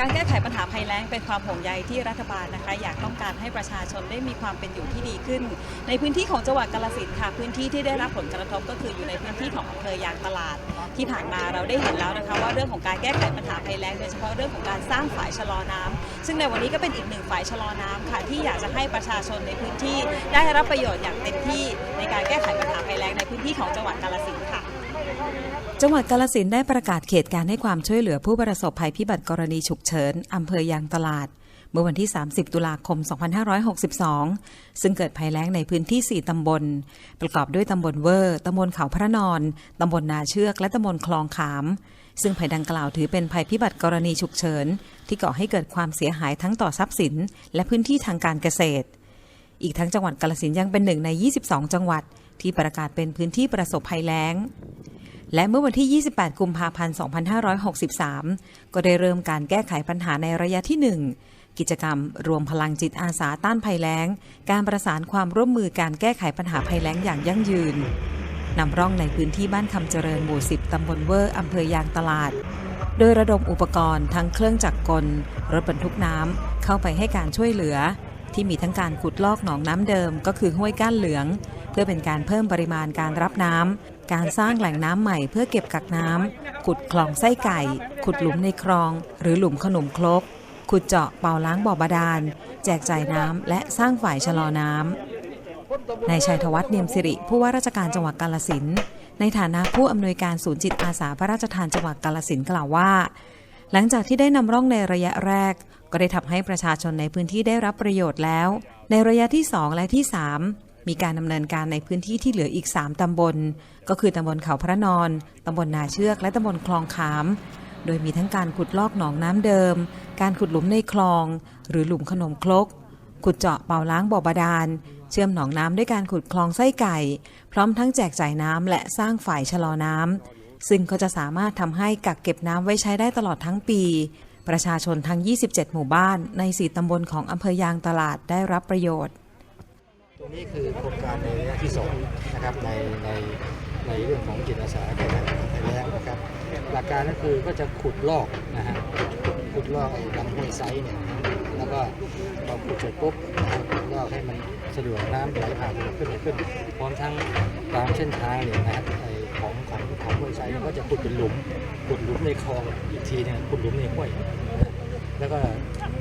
การแก้ไขปัญหาภัยแล้งเป็นความห่วงใยที่รัฐบาลนะคะ อยากต้องการให้ประชาชนได้มีความเป็นอยู่ที่ดีขึ้น ในพื้นที่ของจังหวัดกาฬสินธุ์ค่ะ พื้นที่ที่ได้รับผลกระทบก็คืออยู่ในพื้นที่ของอำเภอยางตลาด ที่ผ่านมาเราได้เห็นแล้วนะคะ ว่าเรื่องของการแก้ไขปัญหาภัยแล้งโดยเฉพาะเรื่องของการสร้างฝายชะลอน้ำซึ่งในวันนี้ก็เป็นอีกหนึ่งฝายชะลอน้ำค่ะ ที่อยากจะให้ประชาชนในพื้นที่ได้รับประโยชน์อย่างเต็มที่ในการแก้ไขปัญหาภัยแล้งในพื้นที่ของจังหวัดกาฬสินธุ์ค่ะ จังหวัดกาลสินได้ประกาศเขตการให้ความช่วยเหลือผู้ประสบภัยพิบัติกรณีฉุกเฉินอำเภอยางตลาด เมื่อวันที่ 30 ตุลาคม 2562 ซึ่งเกิดภัยแล้งในพื้นที่ 4 ตำบล ประกอบด้วยตำบลเวอร์ ตำบลเขาพระนอน ตำบลนาเชือก และตำบลคลองขาม ซึ่งภัยดังกล่าวถือเป็นภัยพิบัติกรณีฉุกเฉิน ที่ก่อให้เกิดความเสียหายทั้งต่อทรัพย์สิน และพื้นที่ทางการเกษตร อีกทั้งจังหวัดกาลสินยังเป็นหนึ่งใน 22 จังหวัด ที่ประกาศเป็นพื้นที่ประสบภัยแล้ง และเมื่อวันที่ 28 กุมภาพันธ์ 2563 ก็ได้เริ่มการแก้ไขปัญหาในระยะที่ 1 กิจกรรมรวมพลังจิตอาสาต้านภัยแล้ง การประสานความร่วมมือการแก้ไขปัญหาภัยแล้งอย่างยั่งยืนนำร่องในพื้นที่บ้านคำเจริญหมู่ 10 ตำบลเวอร์อำเภอยางตลาด โดยระดมอุปกรณ์ทั้งเครื่องจักรกล รถบรรทุกน้ำเข้าไปให้การช่วยเหลือ ที่มีทั้งการขุดลอกหนองน้ำเดิมก็คือห้วยก้านเหลือง พื่อเป็นการเพิ่มปริมาณการรับน้ำ การสร้างแหล่งน้ำใหม่เพื่อเก็บกักน้ำ ขุดคลองไส้ไก่ ขุดหลุมในคลอง หรือหลุมขนมครก ขุดเจาะเป่าล้างบ่อบาดาล แจกจ่ายน้ำและสร้างฝ่ายชะลอน้ำนายชัยธวัฒน์เนียมสิริ ผู้ว่าราชการจังหวัดกาลสินในฐานะผู้อำนวยการศูนย์จิตอาสาพระราชทานจังหวัดกาลสินกล่าวว่า หลังจากที่ได้นำร่องในระยะแรก ก็ได้ทำให้ประชาชนในพื้นที่ได้รับประโยชน์แล้ว ในระยะที่ 2 และที่ 3 มีการดำเนินการในพื้นที่ที่เหลืออีก 3 ตำบล ก็คือตำบลเขาพระนอน ตำบลนาเชือก และตำบลคลองขาม โดยมีทั้งการขุดลอกหนองน้ำเดิม การขุดหลุมในคลอง หรือหลุมขนมครก ขุดเจาะเป่าล้างบ่อบาดาล เชื่อมหนองน้ำด้วยการขุดคลองไส้ไก่ พร้อมทั้งแจกจ่ายน้ำและสร้างฝ่ายชะลอน้ำ ซึ่งก็จะสามารถทำให้กักเก็บน้ำไว้ใช้ได้ตลอดทั้งปีประชาชนทั้ง 27 หมู่บ้านใน 4 ตำบลของอำเภอยางตลาดได้รับประโยชน์ รงนี้คือโครงการในระยะที่สองนะครับในในในเรื่องของจิตอาสาแก้ไขปัญหาภัยแล้งนะครับหลักการก็คือก็จะขุดลอกนะฮะขุดลอกไอ้ลำห้วยไซส์เนี่ยแล้วก็พอขุดเสร็จปุ๊บนะฮะลอกให้มันสะดวกน้ำไหลผ่านขึ้นขึ้น พร้อมทั้งตามเส้นทางเนี่ยนะฮะไอของของของห้วยไซส์ก็จะขุดเป็นหลุมขุดหลุมในคลองอีกทีเนี่ยขุดหลุมในห้วย แล้วก็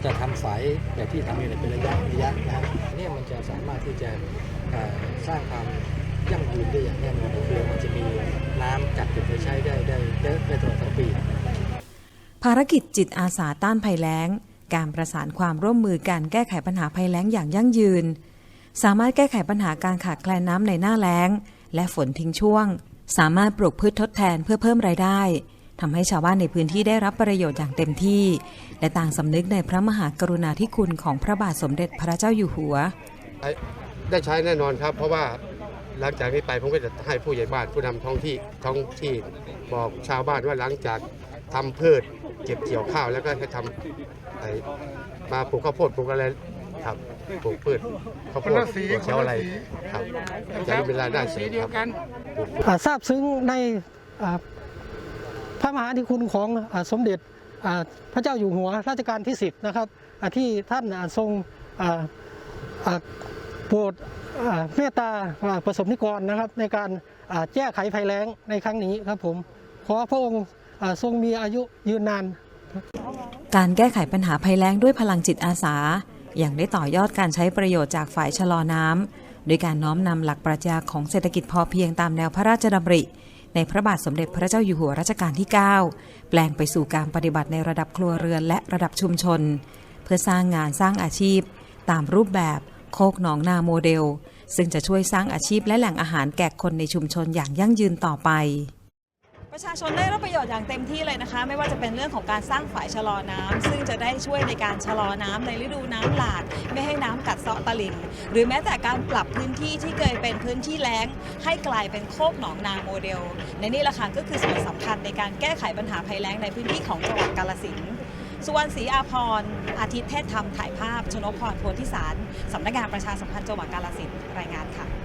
จะทำฝายแบบที่ทำอยู่เนี่ยเป็นระยะระยะนะเนี่ยมันจะสามารถที่จะสร้างความยั่งยืนได้อย่างแน่นอนคือมันจะมีน้ำกักเก็บไว้ใช้ได้ได้ได้ได้ตลอดทั้งปี ภารกิจจิตอาสาต้านภัยแล้ง การประสานความร่วมมือการแก้ไขปัญหาภัยแล้งอย่างยั่งยืน สามารถแก้ไขปัญหาการขาดแคลนน้ำในหน้าแล้ง และฝนทิ้งช่วง สามารถปลูกพืชทดแทนเพื่อเพิ่มรายได้ ทำให้ชาวบ้านในพื้นที่ได้รับประโยชน์อย่างเต็มที่ และต่างสำนึกในพระมหากรุณาธิคุณของพระบาทสมเด็จพระเจ้าอยู่หัว ได้ใช้แน่นอนครับ เพราะว่าหลังจากนี้ไปผมก็จะให้ผู้ใหญ่บ้านผู้นำท้องที่ท้องที่บอกชาวบ้านว่าหลังจากทำพืชเก็บเกี่ยวข้าวแล้วก็ให้ทำไอ้มาปลูกข้าวโพดปลูกอะไรครับปลูกพืชข้าวโพดปลูกเขียวอะไรครับจะมีเวลาได้เสริมครับอ่าทราบซึ้งในอ่าพ ระมหาธิคุณของอสมเด็จพระเจ้าอยู่หัวรัชกาลที่ 10 นะครับที่ท่านทรงโปรดเมตตาประสบนิกรนะครับ ในการแก้ไขภัยแล้งในครั้งนี้ครับผม ขอพระองค์ทรงมีอายุยืนนาน การแก้ไขปัญหาภัยแล้งด้วยพลังจิตอาสาอย่างได้ต่อยอดการใช้ประโยชน์จากฝ่ายชะลอน้ำโดยการน้อมนำหลักปรัชญาของเศรษฐกิจพอเพียงตามแนวพระราชดำริ ในพระบาทสมเด็จพระเจ้าอยู่หัวรัชกาลที่ 9 แปลงไปสู่การปฏิบัติในระดับครัวเรือนและระดับชุมชน เพื่อสร้างงานสร้างอาชีพ ตามรูปแบบโคกหนองนาโมเดล ซึ่งจะช่วยสร้างอาชีพและแหล่งอาหารแก่คนในชุมชนอย่างยั่งยืนต่อไป ประชาชนได้รับประโยชน์อย่างเต็มที่เลยนะคะ ไม่ว่าจะเป็นเรื่องของการสร้างฝายชะลอน้ำซึ่งจะได้ช่วยในการชะลอน้ำในฤดูน้ำหลากไม่ให้น้ำกัดเซาะตลิ่ง หรือแม้แต่การปรับพื้นที่ที่เคยเป็นพื้นที่แล้ง ให้กลายเป็นโคกหนองนาโมเดล ในนี่แหละค่ะก็คือส่วนสำคัญในการแก้ไขปัญหาภัยแล้งในพื้นที่ของจังหวัดกาฬสินธุ์สุวรรณศรีอาภรอาทิตย์เทศธรรมถ่ายภาพ ชนกพรโพธิสาร สำนักงานประชาสัมพันธ์จังหวัดกาฬสินธุ์รายงานค่ะ